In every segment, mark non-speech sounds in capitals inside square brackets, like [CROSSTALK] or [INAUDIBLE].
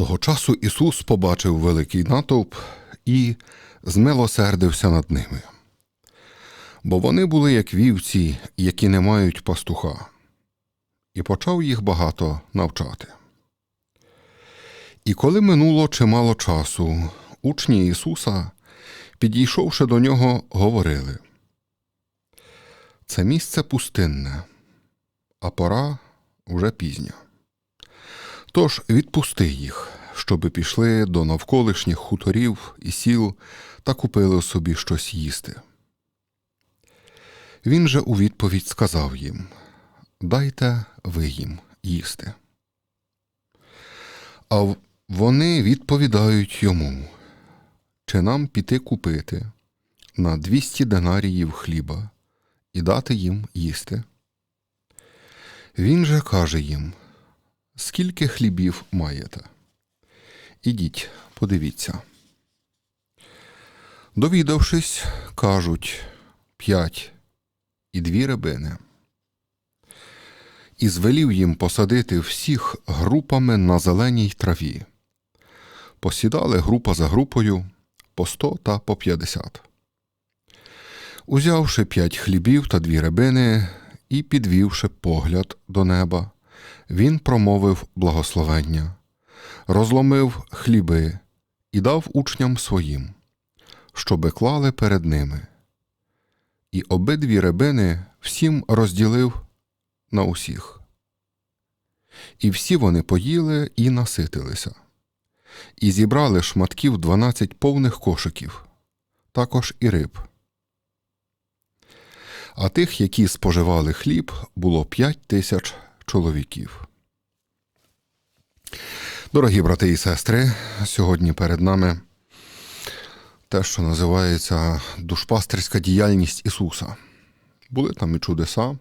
Того часу Ісус побачив великий натовп і змилосердився над ними. Бо вони були як вівці, які не мають пастуха, і почав їх багато навчати. І коли минуло чимало часу, учні Ісуса, підійшовши до нього, говорили Це місце пустинне, а пора уже пізня. Тож відпусти їх, щоби пішли до навколишніх хуторів і сіл та купили собі щось їсти. Він же у відповідь сказав їм Дайте ви їм їсти. А вони відповідають йому Чи нам піти купити на 200 динаріїв хліба і дати їм їсти? Він же каже їм Скільки хлібів маєте? Ідіть, подивіться. Довідавшись, кажуть п'ять і дві рибини. І звелів їм посадити всіх групами на зеленій траві. Посідали група за групою по сто та по п'ятдесят. Узявши п'ять хлібів та дві рибини і підвівши погляд до неба, він промовив благословення, розломив хліби і дав учням своїм, щоби клали перед ними. І обидві рибини всім розділив на усіх. І всі вони поїли і наситилися, і зібрали шматків дванадцять повних кошиків, також і риб. А тих, які споживали хліб, було п'ять тисяч чоловіків. Дорогі брати і сестри, сьогодні перед нами те, що називається душпастерська діяльність Ісуса. Були там і чудеса,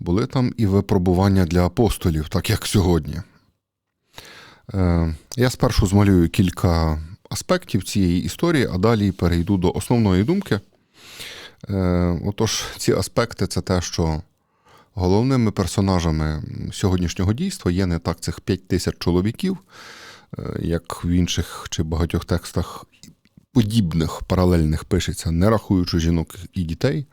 були там і випробування для апостолів, так як сьогодні. Е, Я спершу змалюю кілька аспектів цієї історії, а далі перейду до основної думки. Е, Отож, ці аспекти це те, що головними персонажами сьогоднішнього дійства є не так цих 5 тисяч чоловіків, е, як в інших чи багатьох текстах подібних паралельних пишеться, не рахуючи жінок і дітей.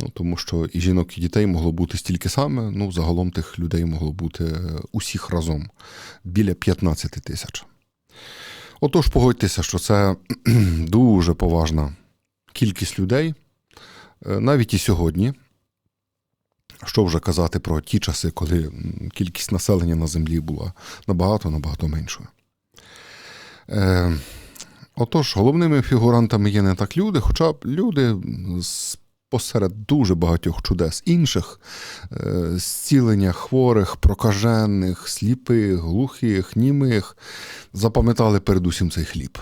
Ну, тому що і жінок, і дітей могло бути стільки саме, ну, загалом тих людей могло бути е, усіх разом біля 15 тисяч. Отож, погодьтеся, що це [CLEARS THROAT] дуже поважна кількість людей, Е, навіть і сьогодні. Що вже казати про ті часи, коли кількість населення на землі була набагато-набагато меншою. Е, отож, головними фігурантами є не так люди, хоча люди посеред дуже багатьох чудес інших, е, зцілення хворих, прокажених, сліпих, глухих, німих, запам'ятали передусім цей хліб.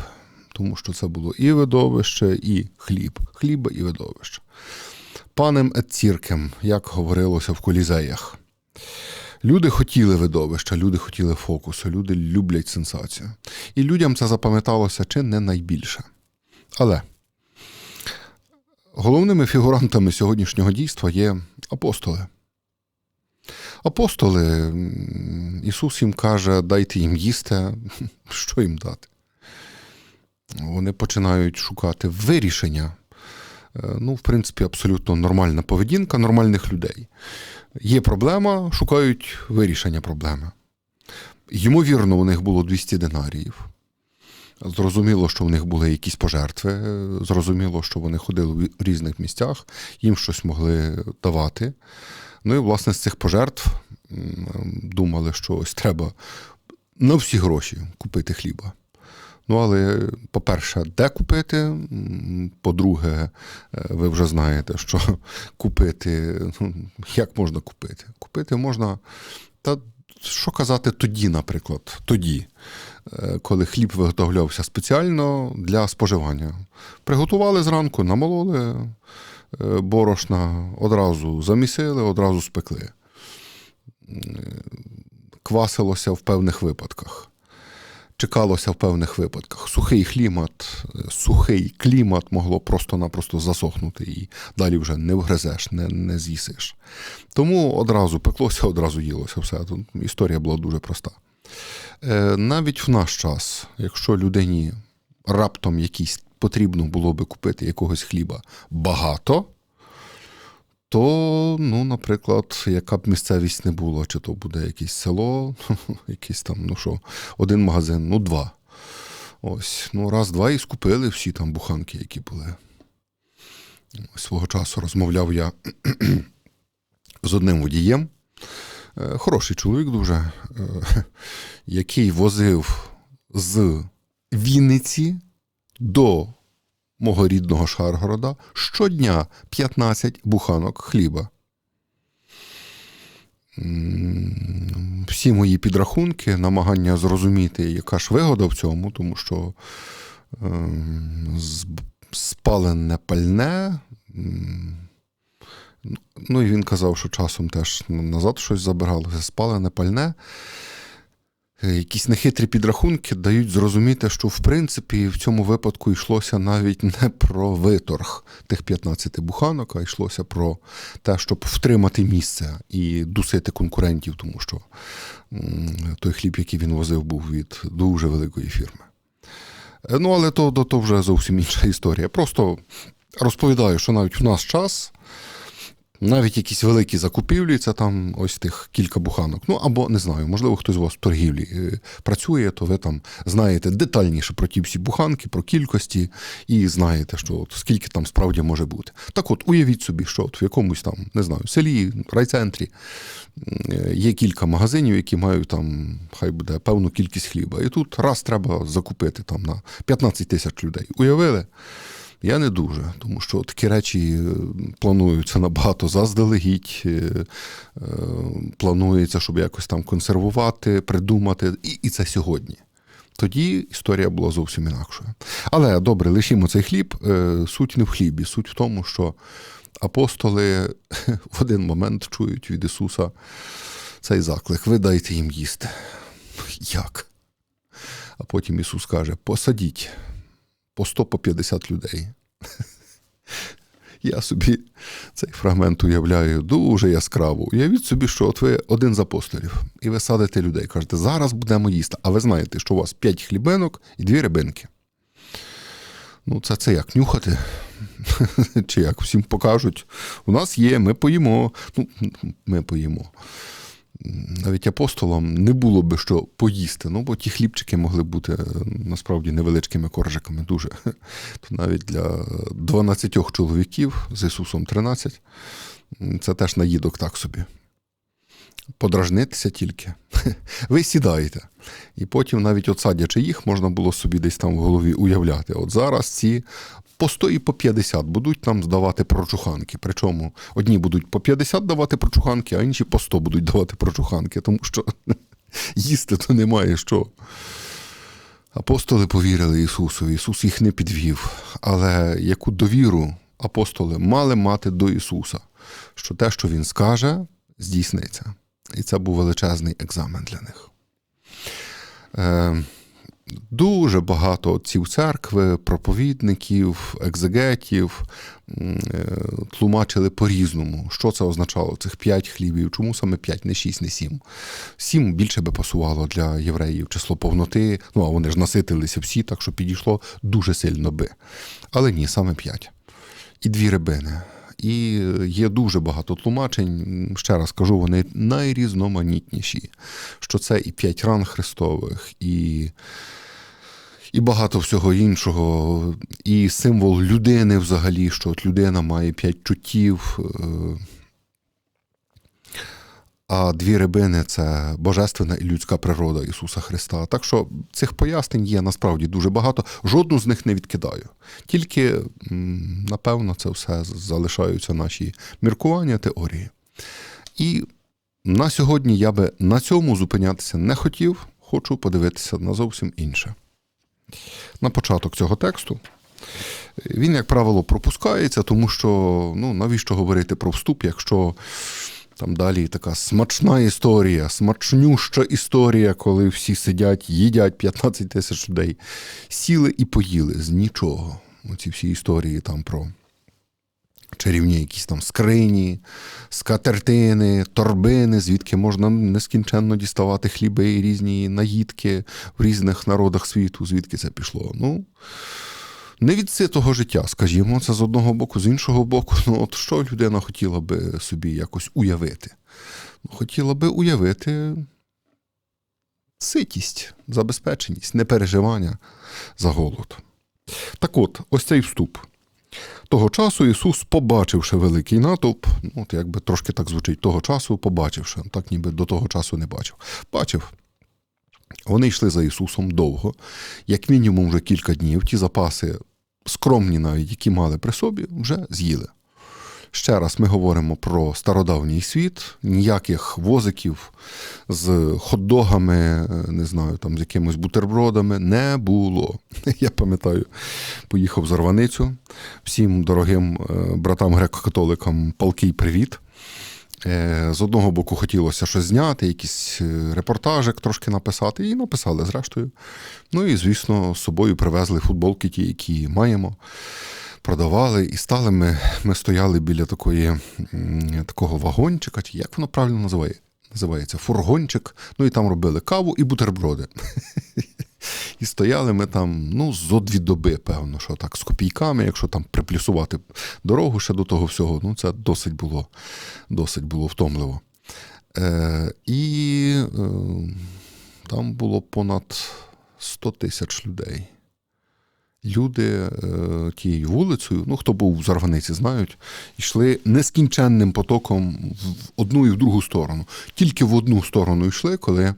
Тому що це було і видовище, і хліб, хліба і видовище. Панем ет як говорилося в колізеях. Люди хотіли видовища, люди хотіли фокусу, люди люблять сенсацію. І людям це запам'яталося чи не найбільше. Але головними фігурантами сьогоднішнього дійства є апостоли. Апостоли, Ісус їм каже, дайте їм їсти, [LAUGHS] що їм дати. Вони починають шукати вирішення. Е, Ну, в принципі, абсолютно нормальна поведінка нормальних людей. Є проблема, шукають вирішення проблеми. Ймовірно, у них було 200 динаріїв. Зрозуміло, що в них були якісь пожертви, е, зрозуміло, що вони ходили в різних місцях, їм щось могли давати. Ну і, власне, з цих пожертв думали, що ось треба на всі гроші купити хліба. Ну, але, по-перше, де купити? По-друге, е, ви вже знаєте, що [LAUGHS] купити, ну, [LAUGHS] як можна купити? Купити можна, та що казати тоді, наприклад, тоді, е, коли хліб виготовлявся спеціально для споживання. Приготували зранку, намололи е, борошна, одразу замісили, одразу спекли. Квасилося в певних випадках чекалося в певних випадках. Сухий клімат, е, сухий клімат могло просто-напросто засохнути і далі вже не вгризеш, не, не з'їсиш. Тому одразу пеклося, [LAUGHS] одразу їлося все. Тут історія була дуже проста. Е, Навіть в наш час, якщо людині раптом якийсь потрібно було би купити якогось хліба багато, то, ну, наприклад, яка б місцевість не була, чи то буде якесь село, [LAUGHS] якийсь там, ну що, один магазин, ну два. Ось, ну, раз-два і скупили всі там буханки, які були. Свого часу розмовляв я [CLEARS THROAT] з одним водієм. Е, Хороший чоловік дуже, е, [LAUGHS] який возив з Вінниці до мого рідного Шаргорода щодня 15 буханок хліба. Всі мої підрахунки, намагання зрозуміти, яка ж вигода в цьому, тому що ем, спалене пальне. Ну, і він казав, що часом теж назад щось забиралося, спалене пальне. Е, Якісь нехитрі підрахунки дають зрозуміти, що в принципі в цьому випадку йшлося навіть не про виторг тих 15 буханок, а йшлося про те, щоб втримати місце і дусити конкурентів, тому що той хліб, який він возив, був від дуже великої фірми. Е, Ну, але то, то, вже зовсім інша історія. Просто розповідаю, що навіть в наш час навіть якісь великі закупівлі, це там ось тих кілька буханок. Ну або не знаю, можливо, хтось з вас в торгівлі е, працює, то ви там знаєте детальніше про ті всі буханки, про кількості, і знаєте, що от скільки там справді може бути. Так от, уявіть собі, що от в якомусь там, не знаю, селі, райцентрі е, є кілька магазинів, які мають там, хай буде певну кількість хліба. І тут раз треба закупити там на 15 тисяч людей. Уявили? Я не дуже, тому що такі речі е, плануються набагато заздалегідь, е, е, планується, щоб якось там консервувати, придумати, і, і це сьогодні. Тоді історія була зовсім інакшою. Але добре, лишімо цей хліб. Суть не в хлібі, суть в тому, що апостоли [LAUGHS] в один момент чують від Ісуса цей заклик: ви дайте їм їсти. Як? А потім Ісус каже: посадіть по 100 по 50 людей. Я собі цей фрагмент уявляю дуже яскраво. Уявіть собі, що от ви один з апостолів, і ви садите людей, кажете, зараз будемо їсти. А ви знаєте, що у вас 5 хлібинок і дві рибинки. Ну, це це як нюхати? [LAUGHS] Чи як всім покажуть? У нас є, ми поїмо. Ну, ми поїмо навіть апостолам не було би що поїсти. Ну, бо ті хлібчики могли бути е, насправді невеличкими коржиками дуже. [LAUGHS] То навіть для 12 чоловіків з Ісусом 13 це теж наїдок так собі. Подражнитися тільки. [LAUGHS] Ви сідаєте. І потім, навіть от садячи їх, можна було собі десь там в голові уявляти. От зараз ці по 100 і по 50 будуть там здавати прочуханки. Причому одні будуть по 50 давати прочуханки, а інші по 100 будуть давати прочуханки, тому що [LAUGHS] їсти то немає що. Апостоли повірили Ісусу, Ісус їх не підвів. Але яку довіру апостоли мали мати до Ісуса, що те, що Він скаже, здійсниться. І це був величезний екзамен для них. Е, Дуже багато отців церкви, проповідників, екзегетів е, тлумачили по-різному, що це означало цих п'ять хлібів, чому саме п'ять, не шість, не сім. Сім більше би пасувало для євреїв число повноти. Ну а вони ж наситилися всі, так що підійшло дуже сильно би. Але ні, саме п'ять. І дві рибини. І є дуже багато тлумачень. Ще раз кажу, вони найрізноманітніші. Що це і п'ять ран Христових, і, і багато всього іншого, і символ людини взагалі, що от людина має п'ять чуттів. е, А дві рибини це божественна і людська природа Ісуса Христа. Так що цих пояснень є насправді дуже багато. Жодну з них не відкидаю. Тільки, напевно, це все залишаються наші міркування, теорії. І на сьогодні я би на цьому зупинятися не хотів, хочу подивитися на зовсім інше. На початок цього тексту. Він, як правило, пропускається, тому що ну, навіщо говорити про вступ, якщо там далі така смачна історія, смачнюща історія, коли всі сидять, їдять 15 тисяч людей. Сіли і поїли з нічого. Оці всі історії там про чарівні якісь там скрині, скатертини, торбини, звідки можна нескінченно діставати хліби і різні наїдки в різних народах світу, звідки це пішло. Ну, не від ситого життя, скажімо, це з одного боку, з іншого боку, ну от що людина хотіла би собі якось уявити? Ну, Хотіла би уявити ситість, забезпеченість, непереживання за голод. Так от, ось цей вступ. Того часу Ісус, побачивши великий натовп, ну, от якби трошки так звучить, того часу побачивши, так ніби до того часу не бачив. Бачив. Вони йшли за Ісусом довго, як мінімум вже кілька днів. Ті запаси, скромні навіть, які мали при собі, вже з'їли. Ще раз ми говоримо про стародавній світ, ніяких возиків з хот-догами, не знаю, там з якимись бутербродами не було. [LAUGHS] Я пам'ятаю, поїхав за Рваницю. Всім дорогим е, братам греко-католикам палкий привіт. Е, З одного боку хотілося щось зняти, якийсь е, репортажик трошки написати, і написали зрештою. Ну і, звісно, з собою привезли футболки, ті, які маємо продавали, і стали ми. Ми стояли біля такої, такого вагончика, чи як воно правильно називає? називається? Фургончик. Ну і там робили каву і бутерброди. [LAUGHS] І стояли ми там, ну, зо дві доби, певно, що так, з копійками, якщо там приплюсувати дорогу ще до того всього, ну це досить було, досить було втомливо. Е, і е, там було понад 100 тисяч людей люди е, тією вулицею, ну хто був в Зарваниці, знають, йшли нескінченним потоком в одну і в другу сторону. Тільки в одну сторону йшли, коли.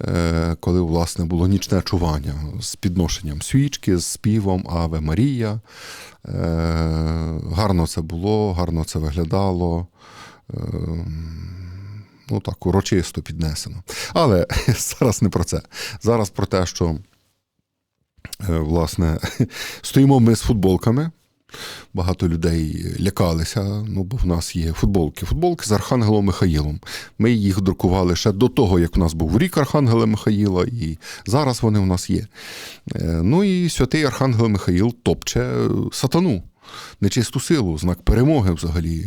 Е, Коли власне було нічне чування з підношенням свічки, з співом Аве Марія. Е, Гарно це було, гарно це виглядало. Е, Ну так, урочисто піднесено. Але [LAUGHS] зараз не про це. Зараз про те, що власне, [LAUGHS] стоїмо ми з футболками. Багато людей лякалися, ну бо в нас є футболки. Футболки з Архангелом Михаїлом. Ми їх друкували ще до того, як в нас був рік Архангела Михаїла, і зараз вони в нас є. Е, Ну і святий Архангел Михаїл топче сатану, нечисту силу, знак перемоги взагалі.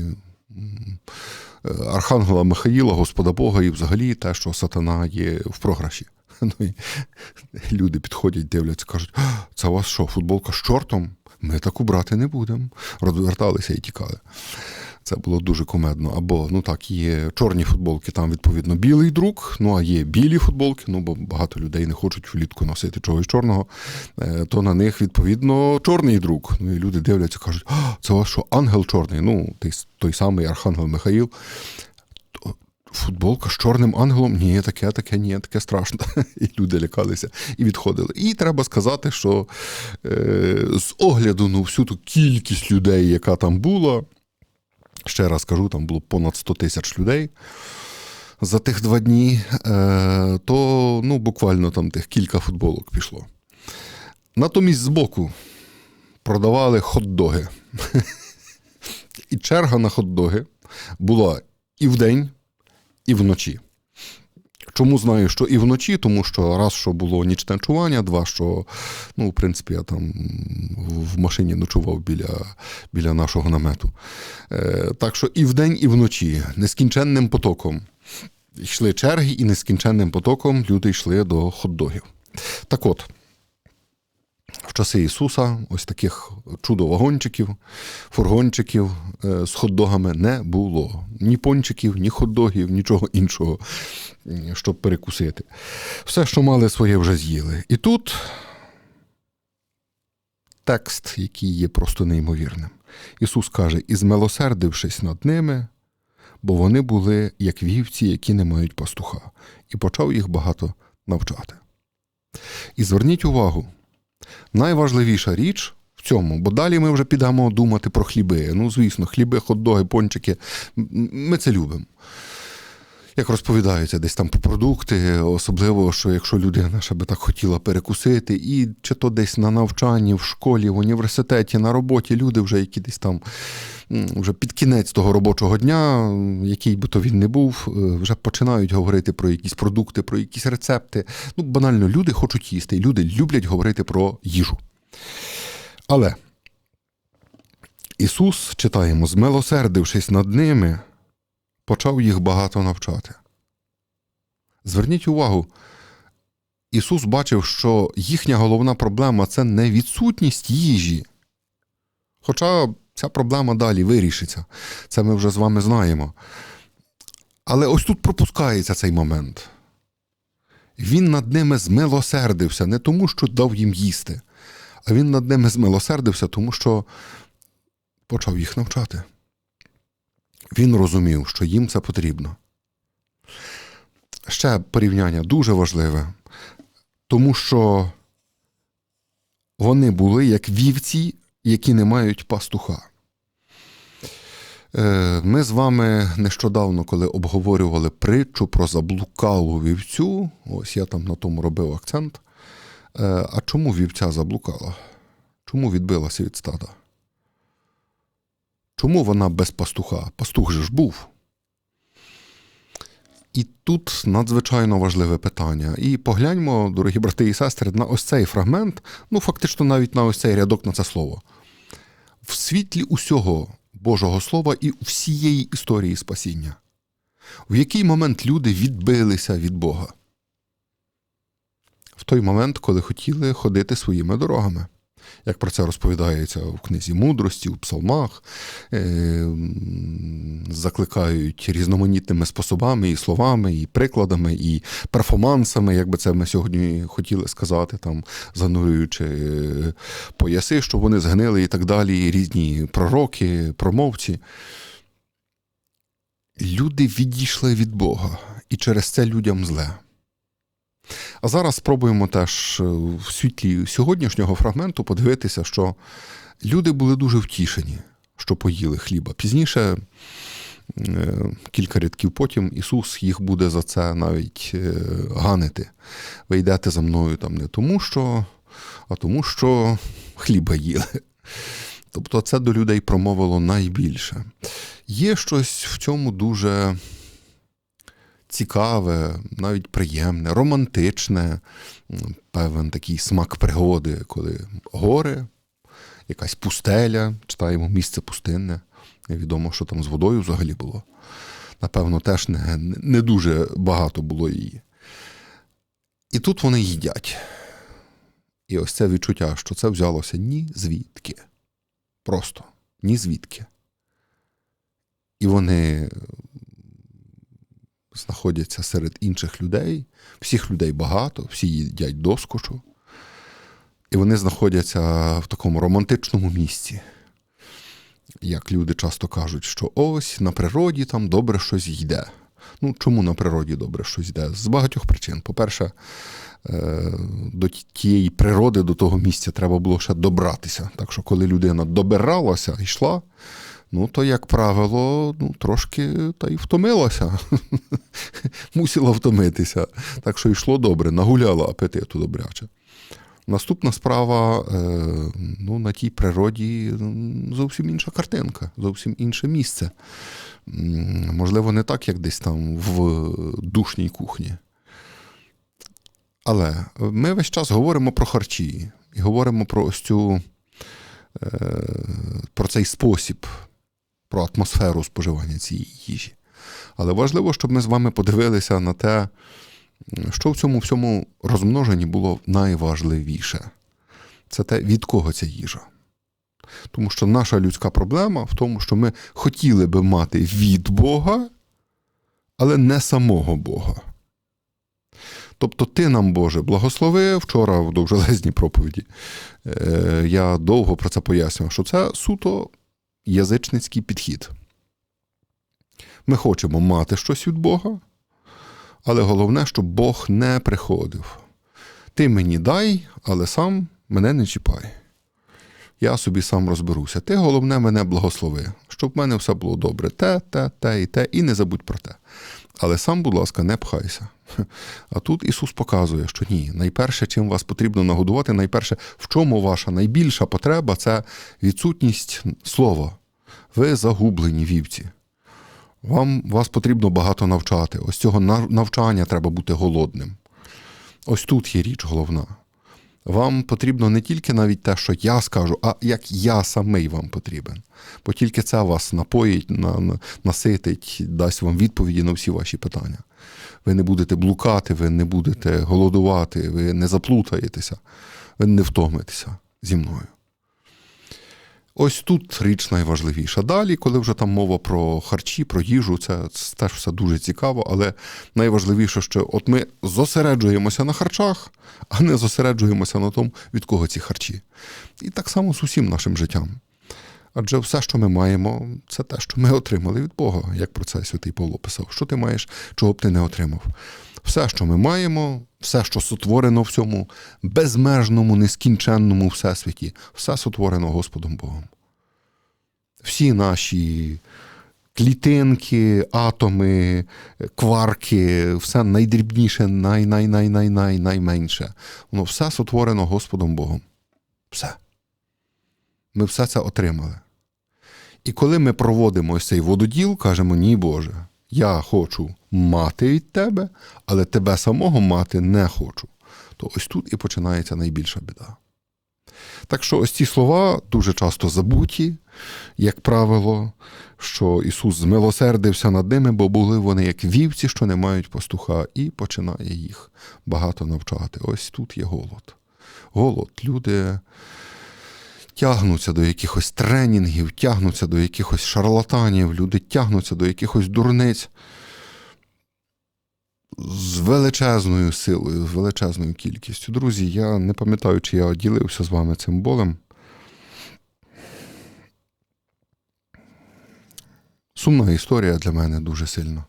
Е, Архангела Михаїла, Господа Бога, і взагалі те, що сатана є в програші. [LAUGHS] Ну, і люди підходять, дивляться, кажуть, це у вас що, футболка з чортом? Ми таку брати не будемо. Розверталися і тікали. Це було дуже комедно. Або, ну так, є чорні футболки, там, відповідно, білий друк, ну а є білі футболки, ну бо багато людей не хочуть влітку носити чогось чорного, е, то на них, відповідно, чорний друк. Ну і люди дивляться, кажуть, «А, це що, ангел чорний? Ну, той, той самий Архангел Михаїл футболка з чорним ангелом, ні, таке, таке, ні, таке страшно. [LAUGHS] І люди лякалися і відходили. І треба сказати, що е, з огляду на всю ту кількість людей, яка там була, ще раз кажу, там було понад 100 тисяч людей. За тих два дні, е, то ну, буквально там тих кілька футболок пішло. Натомість збоку продавали хот-доги. [LAUGHS] І черга на хот-доги була і вдень, і вночі. Чому знаю, що і вночі, тому що раз, що було нічне чування, два, що, ну, в принципі, я там в машині ночував біля біля нашого намету. Е, Так що і вдень, і вночі нескінченним потоком йшли черги, і нескінченним потоком люди йшли до хот-догів. Так от. В часи Ісуса ось таких чудо-вагончиків, фургончиків е, з хот-догами не було. Ні пончиків, ні хот-догів, нічого іншого, щоб перекусити. Все, що мали своє, вже з'їли. І тут текст, який є просто неймовірним. Ісус каже: і змилосердившись над ними, бо вони були як вівці, які не мають пастуха, і почав їх багато навчати. І зверніть увагу. Найважливіша річ в цьому, бо далі ми вже підемо думати про хліби. Ну, звісно, хліби, хот-доги, пончики. Ми це любимо. Як розповідаються десь там по продукти, особливо, що якщо людина ще би так хотіла перекусити, і чи то десь на навчанні, в школі, в університеті, на роботі, люди вже які десь там вже під кінець того робочого дня, який би то він не був, е, вже починають говорити про якісь продукти, про якісь рецепти. Ну, банально, люди хочуть їсти, і люди люблять говорити про їжу. Але Ісус, читаємо, змилосердившись над ними, почав їх багато навчати. Зверніть увагу, Ісус бачив, що їхня головна проблема це не відсутність їжі. Хоча ця проблема далі вирішиться. Це ми вже з вами знаємо. Але ось тут пропускається цей момент. Він над ними змилосердився не тому, що дав їм їсти, а він над ними змилосердився, тому що почав їх навчати. Він розумів, що їм це потрібно. Ще порівняння дуже важливе, тому що вони були як вівці, які не мають пастуха. Е, Ми з вами нещодавно, коли обговорювали притчу про заблукалу вівцю, ось я там на тому робив акцент. Е, А чому вівця заблукала? Чому відбилася від стада? Чому вона без пастуха? Пастух же ж був. І тут надзвичайно важливе питання. І погляньмо, дорогі брати і сестри, на ось цей фрагмент, ну фактично навіть на ось цей рядок на це слово. В світлі усього Божого Слова і всієї історії спасіння. В який момент люди відбилися від Бога? В той момент, коли хотіли ходити своїми дорогами. Як про це розповідається в книзі мудрості, у псалмах, е, закликають різноманітними способами, і словами, і прикладами, і перформансами, як би це ми сьогодні хотіли сказати, там, занурюючи е, пояси, що вони згнили і так далі, різні пророки, промовці. Люди відійшли від Бога, і через це людям зле. А зараз спробуємо теж е, в світлі сьогоднішнього фрагменту подивитися, що люди були дуже втішені, що поїли хліба. Пізніше, е, кілька рядків потім, Ісус їх буде за це навіть е, ганити. Ви йдете за мною там не тому, що, а тому, що хліба їли. Тобто це до людей промовило найбільше. Є щось в цьому дуже цікаве, навіть приємне, романтичне, певен такий смак пригоди, коли гори, якась пустеля, читаємо місце пустинне. Невідомо, що там з водою взагалі було. Напевно, теж не, не дуже багато було її. І тут вони їдять. І ось це відчуття, що це взялося ні звідки. Просто ні звідки. І вони знаходяться серед інших людей, всіх людей багато, всі їдять доскочу. І вони знаходяться в такому романтичному місці. Як люди часто кажуть, що ось на природі там добре щось йде. Ну, чому на природі добре щось йде? З багатьох причин. По-перше, е, до тієї природи, до того місця треба було ще добратися. Так що, коли людина добиралася, йшла, ну то, як правило, ну, трошки та й втомилася. [LAUGHS] Мусила втомитися. Так що йшло добре, нагуляла апетиту добряче. Наступна справа, е, ну, на тій природі зовсім інша картинка, зовсім інше місце. Можливо, не так, як десь там в душній кухні. Але ми весь час говоримо про харчі і говоримо про ось цю, е, про цей спосіб, про атмосферу споживання цієї їжі. Але важливо, щоб ми з вами подивилися на те, що в цьому всьому розмноженні було найважливіше. Це те, від кого ця їжа. Тому що наша людська проблема в тому, що ми хотіли би мати від Бога, але не самого Бога. Тобто, ти нам, Боже, благослови вчора в довжелезній проповіді. е, Я довго про це пояснював, що це суто язичницький підхід. Ми хочемо мати щось від Бога, але головне, щоб Бог не приходив. Ти мені дай, але сам мене не чіпай. Я собі сам розберуся. Ти головне мене благослови, щоб в мене все було добре. Те, те, те і те, і не забудь про те. Але сам, будь ласка, не пхайся. А тут Ісус показує, що ні, найперше, чим вас потрібно нагодувати, найперше, в чому ваша найбільша потреба це відсутність слова. Ви загублені вівці. Вам вас потрібно багато навчати. Ось цього навчання треба бути голодним. Ось тут є річ головна. Вам потрібно не тільки навіть те, що я скажу, а як я самий вам потрібен. Бо тільки це вас напоїть, на, на- наситить, дасть вам відповіді на всі ваші питання. Ви не будете блукати, ви не будете голодувати, ви не заплутаєтеся, ви не втомитеся зі мною. Ось тут річ найважливіша. Далі, коли вже там мова про харчі, про їжу, це, теж все дуже цікаво, але найважливіше, що от ми зосереджуємося на харчах, а не зосереджуємося на тому, від кого ці харчі. І так само з усім нашим життям. Адже все, що ми маємо, це те, що ми отримали від Бога, як про це святий Павло писав. Що ти маєш, чого б ти не отримав? Все, що ми маємо, все, що сотворено в цьому безмежному, нескінченному всесвіті, все сотворено Господом Богом. Всі наші клітинки, атоми, кварки, все найдрібніше, най, най, най, най, най, найменше. Воно все сотворено Господом Богом. Все. Ми все це отримали. І коли ми проводимо цей вододіл, кажемо: ні, Боже, я хочу мати від тебе, але тебе самого мати не хочу. То ось тут і починається найбільша біда. Так що ось ці слова дуже часто забуті, як правило, що Ісус змилосердився над ними, бо були вони як вівці, що не мають пастуха, і починає їх багато навчати. Ось тут є голод. Голод. Люди тягнуться до якихось тренінгів, тягнуться до якихось шарлатанів, люди тягнуться до якихось дурниць з величезною силою, з величезною кількістю. Друзі, я не пам'ятаю, чи я ділився з вами цим болем. Сумна історія для мене дуже сильна.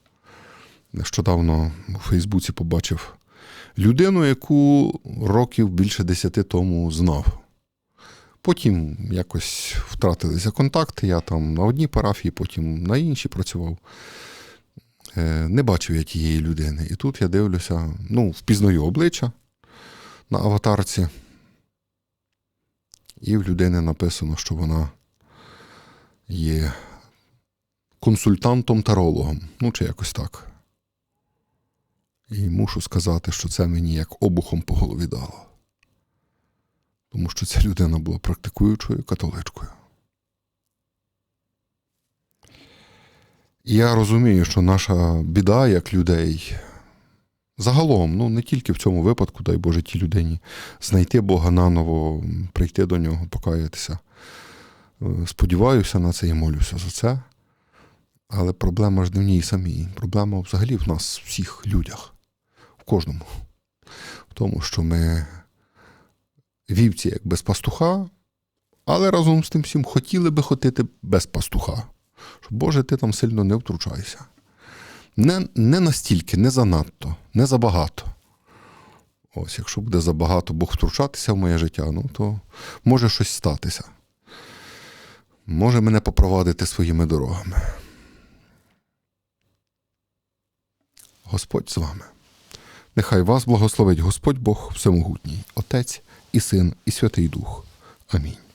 Нещодавно у Фейсбуці побачив людину, яку років більше десяти тому знав. Потім якось втратилися контакти. Я там на одній парафії, потім на іншій працював. Е, Не бачив я тієї людини. І тут я дивлюся, ну, впізнаю обличчя на аватарці. І в людини написано, що вона є консультантом-тарологом. Ну, чи якось так. І мушу сказати, що це мені як обухом по голові дало. Тому що ця людина була практикуючою католичкою. І я розумію, що наша біда як людей загалом, ну не тільки в цьому випадку, дай Боже, тій людині, знайти Бога наново, прийти до нього, покаятися. Е, Сподіваюся на це і молюся за це. Але проблема ж не в ній самій. Проблема взагалі в нас, всіх людях, в кожному. В тому, що ми вівці як без пастуха, але разом з тим всім хотіли би хотіти без пастуха. Що, Боже, ти там сильно не втручайся. Не, не настільки, не занадто, не забагато. Ось, якщо буде забагато Бог втручатися в моє життя, ну то може щось статися. Може мене попровадити своїми дорогами. Господь з вами. Нехай вас благословить Господь Бог Всемогутній, Отець і Син, і Святий Дух. Амінь.